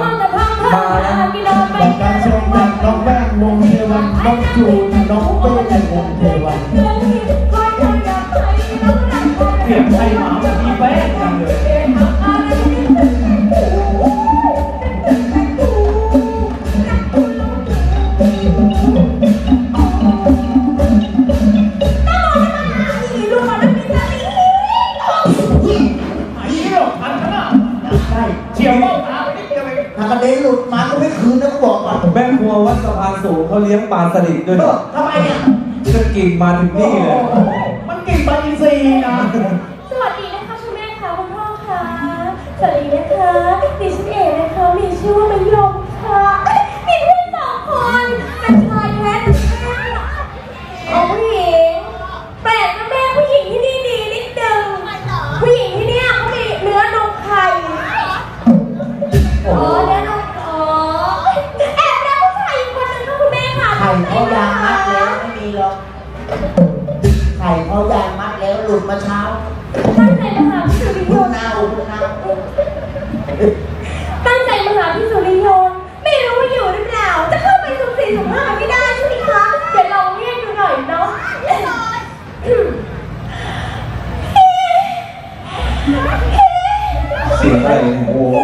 มาแล้วจากการชมจากน้องแป้งวงเทวันน้องจูนน้องเป้วงเทวันเสียงไทยมา สะพานสูงเขาเลี้ยงปลาสลิดด้วยเอนะอทำไมเนี่ยจะกิ่งมาถึงนี่เลย มันกลิ่นปลาอินทรีย์นะ ตั้งใจมาหาพี่สุริยนต์ไม่รู้ว่าอยู่หรือเปล่า จะเข้าไปสุ่มสี่สุ่มห้าไม่ได้ใช่ไหมคะ เดี๋ยวลองเรียกดูหน่อยเนาะเสียงอะไรเนี่ยโอ้โห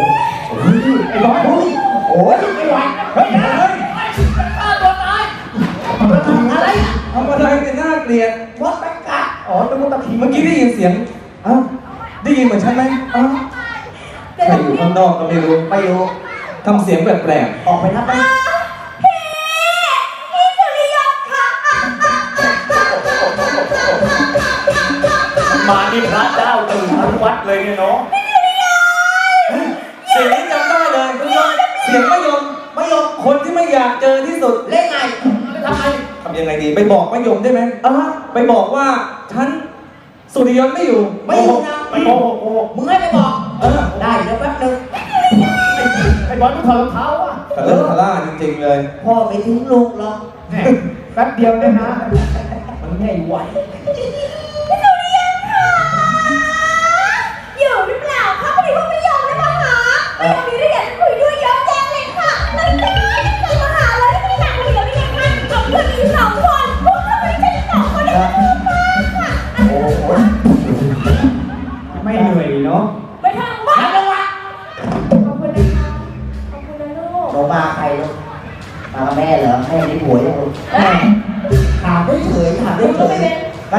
ไอ้ร้อยโอ้ยโอ้ยไม่ไหวเฮ้ยเฮ้ยฆ่าตัวตายมันทำอะไรทำอะไรเนี่ยน่าเกลียดวัดไปกัดอ๋อตะมุตะพีเมื่อกี้ได้ยินเสียงอ้าว ได้ยินเหมือนฉันไหมอ้าวเดี๋ยวใครลองอยู่เรียข้ากงนอกก็ไม่รู้ไม่รู้ทำเสียงแปลกออกไปนับไปพี่พี่สุริยนต์ค่ะมานี่พระเจ้าตื่นทั้งวัดเลยเนี่ยเนาะๆเสียงนี้จำได้เลยคุณผู้ชมเสียงมะยมไม่ยอมคนที่ไม่อยากเจอที่สุด เล่นไงทำไมทำยังไงดี ไปบอกมะยมได้ไหมเออไปบอกว่าฉันสุริยนต์ไม่อยู่ไม่อยู่นะ ไปโกหกโกหกมึงให้ไปบอก เออ ได้เดี๋ยวแป๊บนึงไอ้บอลมันถอดรองเท้าอะทะเลอะทะล่าจริงๆเลย พ่อไม่ทิ้งลูกหรอก แหม่แป๊บเดียวเนี่ยนะมันไม่ไหว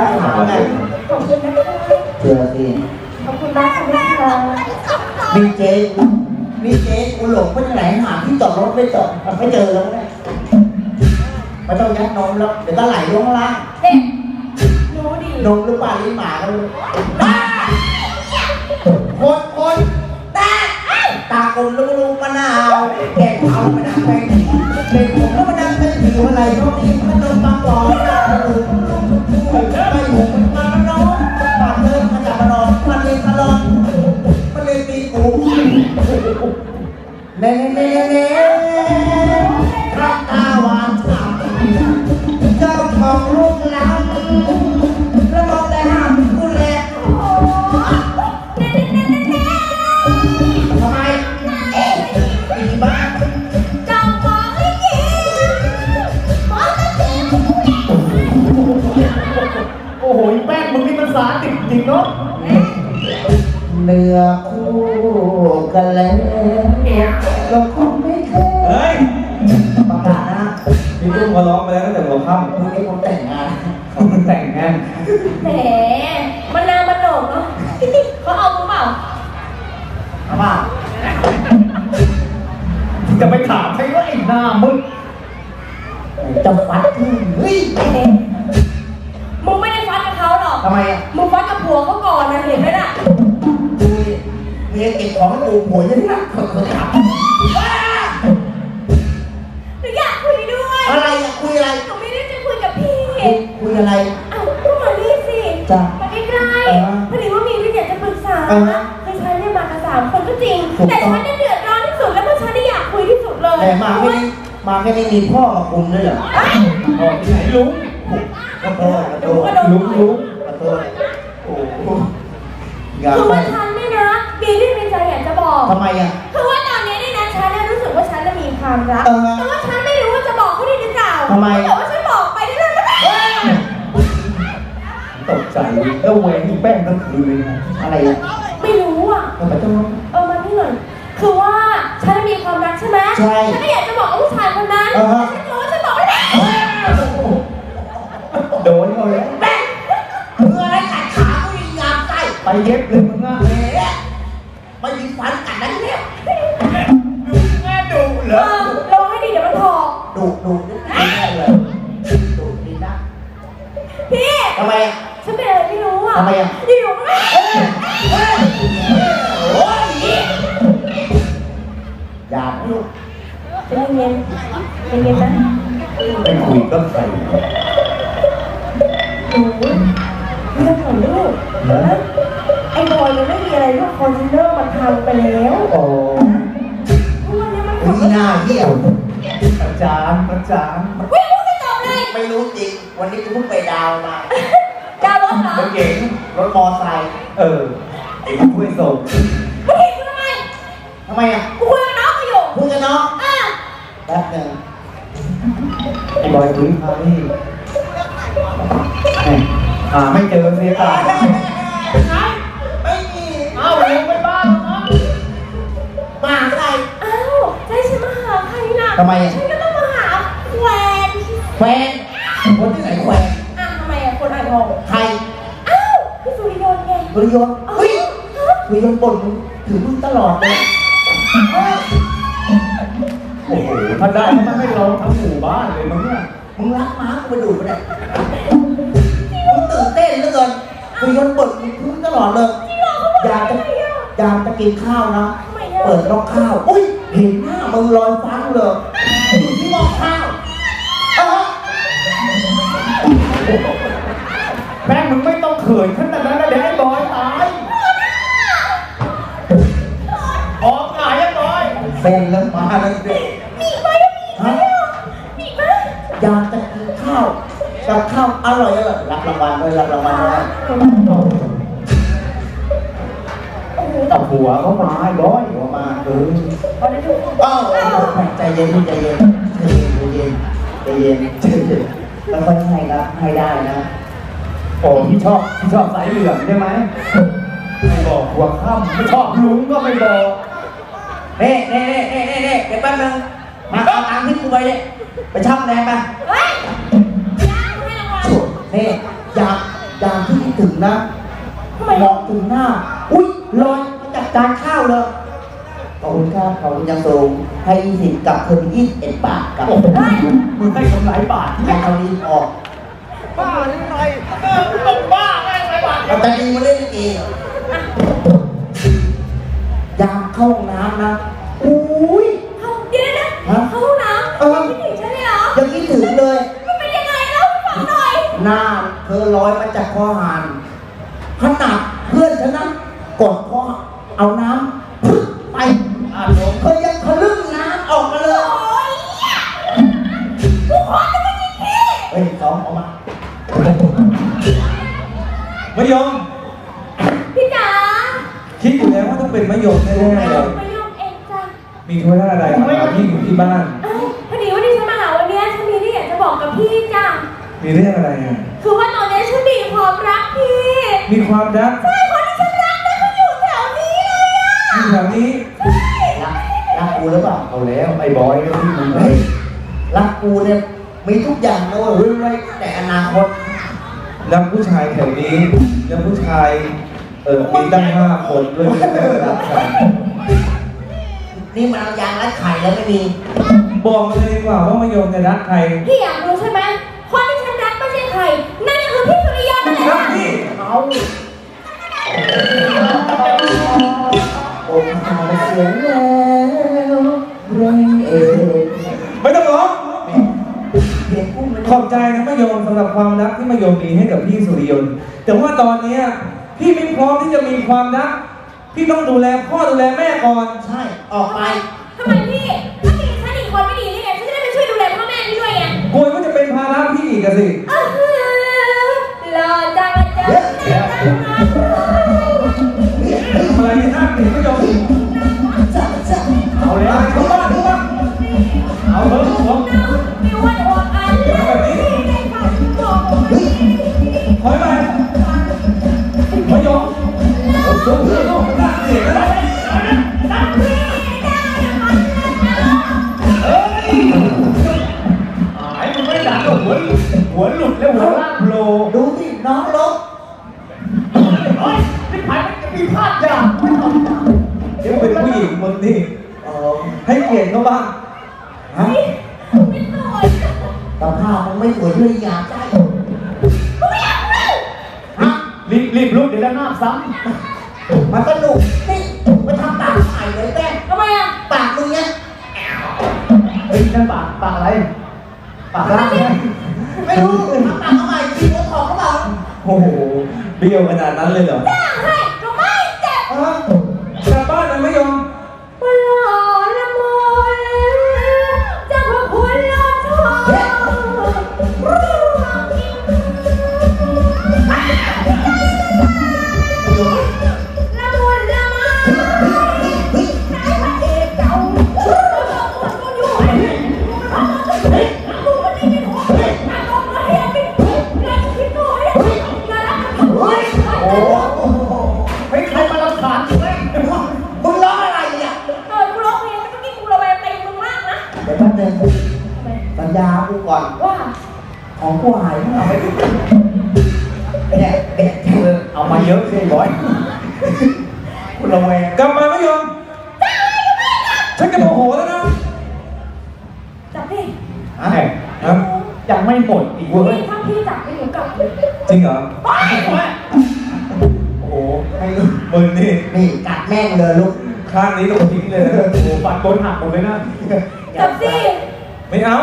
ยก็ถามไงขอบคุณนะคะเชื่อสิขอบคุณมากค่ะมีเจ๊มีเจกูหลงไปไหนหาที่จอดรถไม่จอดไม่เจอแล้วเนี่ยไม่ต้องยัดนมแล้วเดี๋ยวก็ไหลลงล่างเด็กรู้ดีนมหรือปลาลิ้นหมาก็ไม่รู้คนคนตาตากลมลูกลูกมะนาวแกงเอามะนาวไปเป็นผมแล้วมะนาวเป็นผิวอะไรก็มีขน เน่เน่เน่ แหมมันนางมันโหนกเนาะเขาเอากูเปล่าเอาป่ะจะไปถามใครว่าไอ้หน้ามึงจะฟัดที่เฮ้ยเด็กมึงไม่ได้ฟัดกับเขาหรอกทำไมอะมึงฟัดกับผัวเขาก่อนนะเห็นไหมน่ะดูดิเมียเก็บของให้กูผัวยังนักเขาเขาถามหนูอยากคุยด้วย อะไรอะคุยอะไรหนูไม่ได้จะคุยกับพี่ คุยคุยอะไรเอ้าก็มานี่สิ จ้ะมาใกล้เออๆพอดีว่ามีเรื่องอยากจะปรึกษาเออคือฉันเนี่ยมากับสามคนก็จริง ถูกแต่ต้อง ฉันเนี่ยเดือดร้อนที่สุดแล้วก็ฉันเนี่ยอยากคุยที่สุดเลยแต่มาไม่ได้มาไม่ได้มีพ่อกับคุณด้วยเหรอเอ้ยอ๋อที่ไหนลุงขอโทษขอโทเดี๋ยวษก็โดนลุงลุงขอโทษโอ้โหอย่าคือไปว่าฉันเนี่ยนะมีเรื่องในใจอยากจะบอก ทำไมอะ คือว่าตอนนี้เนี่ยนะฉันเนี่ยรู้ความรักเออ แต่ กใจแล้วเวรที่แป้งทั้งคืนเลยนะอะไรอะไม่รู้อะทำไมต้อง เออมาที่หน่อยคือว่าฉันมีความรักใช่ไหมใช่ฉันก็อยากจะบอกกับผู้ชายคนนั้นอ่าฮะ ฉันรู้ว่าฉันบอกไม่ได้โดนเขาแล้วเพื่ออะไรกัดขากูยิงยามไส้ไปเย็บเลยมึงอะเอ๊ะมายิงฟันกัดนั่นเนี่ยแม่ดุเหรเอออระวังให้ดีเดี๋ยวมันถอกดุดุนี่แน่เลยดุดีนะพี่ทำไมอะ ทำไมอะอยู่ๆก็ไม่โอ้ยอย่าลูกใจเย็นๆใจเย็นๆนะไปคุยกับใครหนูเรื่องของลูกนะไอ้บอยมันไม่มีอะไรลูกคอนซีลเลอร์มันพังไปแล้วโอ้ทุกวันนี้มันนี่หน้าเหี้ยวอาจารย์อาจารย์วิ่งพูดไม่จบเลยไม่รู้จริงวันนี้กูเพิ่งไปดาวมา ดาวรถเหรอรถเก๋งรถมอไซค์เออไอ้ผู้ให้ส่งมึงเห็นกูทำไมทำไมอะกูคุยกับน้องกูอยู่พูดกันเนาะอะแป๊บหนึงไอ้บอยคุยพานี่แหม่หาไม่เจอเสียตายไม่มีเอ้าเลี้ยงไปบ้านเนาะมาใครอ้าวจะให้ฉันมาหาใครล่ะทำไมอะฉันก็ต้องมาหาแฟนแควนคนที่ บริยนเฮ้ยบริยนบ่นถึงมึงตลอดเลยโอ้โหถ้าได้มันไม่ลองทั้งหมู่บ้านเลยมั้งเนี่ยมึงรักม้ากูไปดูดไปเนี่ยมึงตื่นเต้นเหลือเกินบริยนบ่นมึงถึงตลอดเลยอยากจะอยากจะกินข้าวนะเปิดรอกข้าว อุ้ยเห็นหน้ามึงลอยฟ้าเลยอยู่ที่หม้อข้าวแม่งมึงไม่ต้องเขินขนาด อยแฟนแล้วมาแล้วเด็กมีไหมมีไหมฮะมีไหมอยากจะกินข้าวกับข้าวอร่อยเลยรับรางวัลเลยรับรางวัลเลยโอ้โหตับหัวเขามาไอ้บอยหัวมาเออเอาได้ดูอ้าวใจเย็นใจเย็นใจเย็นใจเย็นใจเย็นใจเย็นแล้วก็ให้รับให้ได้นะโอ้พี่ชอบพี่ชอบสายเหลืองใช่ไหมไม่บอกหัวค่ำไม่ชอบลุงก็ไม่บอก เน่เน่เน่เน่เน่เน่เดี๋ยวแป๊บนึงมาเอาตังค์ที่กูไปเนี่ยไปช่ำแรงไปเฮ้ยยังให้รางวัลเน่อยากอยากที่คิดถึงนะทำไมมองถึงหน้า อุ้ยลอยมาจากจานข้าวเลยขอบคุณครับขอบคุณยังสูงให้ยี่สิบกับเพิ่มยี่สิบเอ็ดบาทกับโอ้โหมึงให้กำไรบาทให้เอานี้ออกบ้าหรือไงเออมึงต้องบ้าไงไรบาทเราจะดีมาเล่นลิเกยาม เข้าห้องน้ำนะอุ้ย เขาเดี๋ยวนะฮะเขาห้องน้ำเออ คิดถึงฉันเลยเหรอยังคิดถึงเลย มันเป็นยังไงเล่าให้ฟังหน่อยหน้าเธอลอยมาจากคอหานขนาดเพื่อนฉันนะกดคอเอาน้ำพึ่งไปอ่านลงเธอยังทะลึ่งน้ำออกมาเลยโอ้ยเนี่ยกูขอจะไม่กินพี่เฮ้ยสองออกมา มะยม พี่จ๋า คิดอยู่แล้วว่าต้อง เป็นมะยมแน่ๆเลยไม่ยอมเองจ้ะมีธุระอะไรมาหาพี่อยู่ที่บ้าน เอ้าพอดีว่าดิฉันมาหาวันเนี้ยฉันมีเรื่องอยากจะบอกกับพี่จ้ะมีเรื่องอะไรอะ คือว่าตอนนี้ฉันมีความรักพี่มีความรักใช่คนที่ฉันรักนะเขาอยู่แถวนี้เลยอะอยู่แถวนี้รักรักกูหรือเปล่าเอาแล้วไอ้บอยก็ที่มึงเฮ้ยรักกูเนี่ยมีทุกอย่างนะเว้ยไว้แต่อนาคตรักผู้ชายแถวนี้ แล้วผู้ชาย เออมีตั้งห้าคนด้วยไม่ได้รักกันนี่มันเอายางรัดไข่แล้วไม่มีบอกมาเลยดีกว่าว่ามะยมจะรักใครพี่อยากรู้ใช่ไหมคนที่ฉันรักไม่ใช่ใคร นั่นก็คือพี่สุริยนต์นั่นแหละรักพี่เอาโอ้หาเสียงแล้วเร่งเอ็ดไม่ต้องร้องเพลงกุ้งมันขอบใจนะมะยมสำหรับความรักที่มะยมมีให้กับพี่สุริยนต์แต่ว่าตอนเนี้ย พี่ไม่พร้อมที่จะมีความรัก พี่ต้องดูแลพ่อดูแลแม่ก่อน ใช่ ออกไป ทำไมพี่ ถ้ามีฉันอีกคนไม่ดีนี่ไงฉันจะได้ไปช่วยดูแลพ่อแม่พี่ด้วยไงกลัวว่าจะเป็นภาระพี่อีกอะสิอื้อหือหล่อจังอะจ๊ะ ทำอะไรที่นั่งถึงมะยมจะจะเอาเลยเข้าบ้านเข้าบ้า มีพลาดอย่างเองเดี๋เป็นผู้หญิงมึงนี่อ๋อให้เกียรติเขาบ้างฮะไม่สวยตาภามันไม่สวยเลยอยากได้ไม่กฮะรีบรีบลุกเดี๋ยวด้าหน้าซ้ำมันสนุกนี่มาทำปากใหม่เลยแม่ทำไมอะปากมึงเนี่ยเฮ้ยนั่นปากปากอะไรปากอะไรไม่รู้ทำปากทำไมจีนเนื้อของเขาเปล่าโอ้โหเบี้ยวขนาดนั้นเลยเหรอจ้างให้ อเอามาเยอะสิบอยคุณระแวงกลับมาไม่ยอมฉันจะโมโหแล้วนะจับดิฮะครับยังไม่หมดอีกเว้ยถ้าพี่จับไปหนูกลับจริงเหรอไปโอ้โหให้มึงนี่นี่กัดแม่งเลยลูกข้างนี้ต้องทิ้งเลยนะโอ้โหฟันบนหักหมดเลยนะจับสิไม่เอา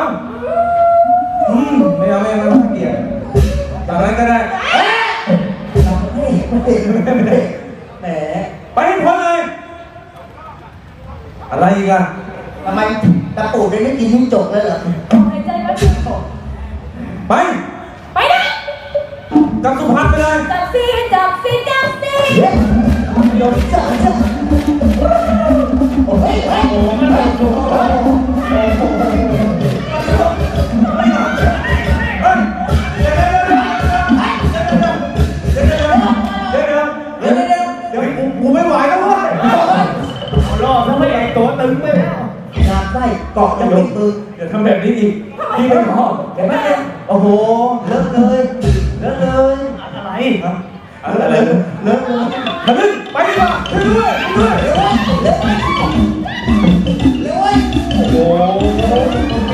อืมไม่เอาไม่เอา ครับอะไรเลิกเลยทะลึ่งไปดีกว่าช่วยด้วยช่วยด้วยเร็วเร็วโอ้โห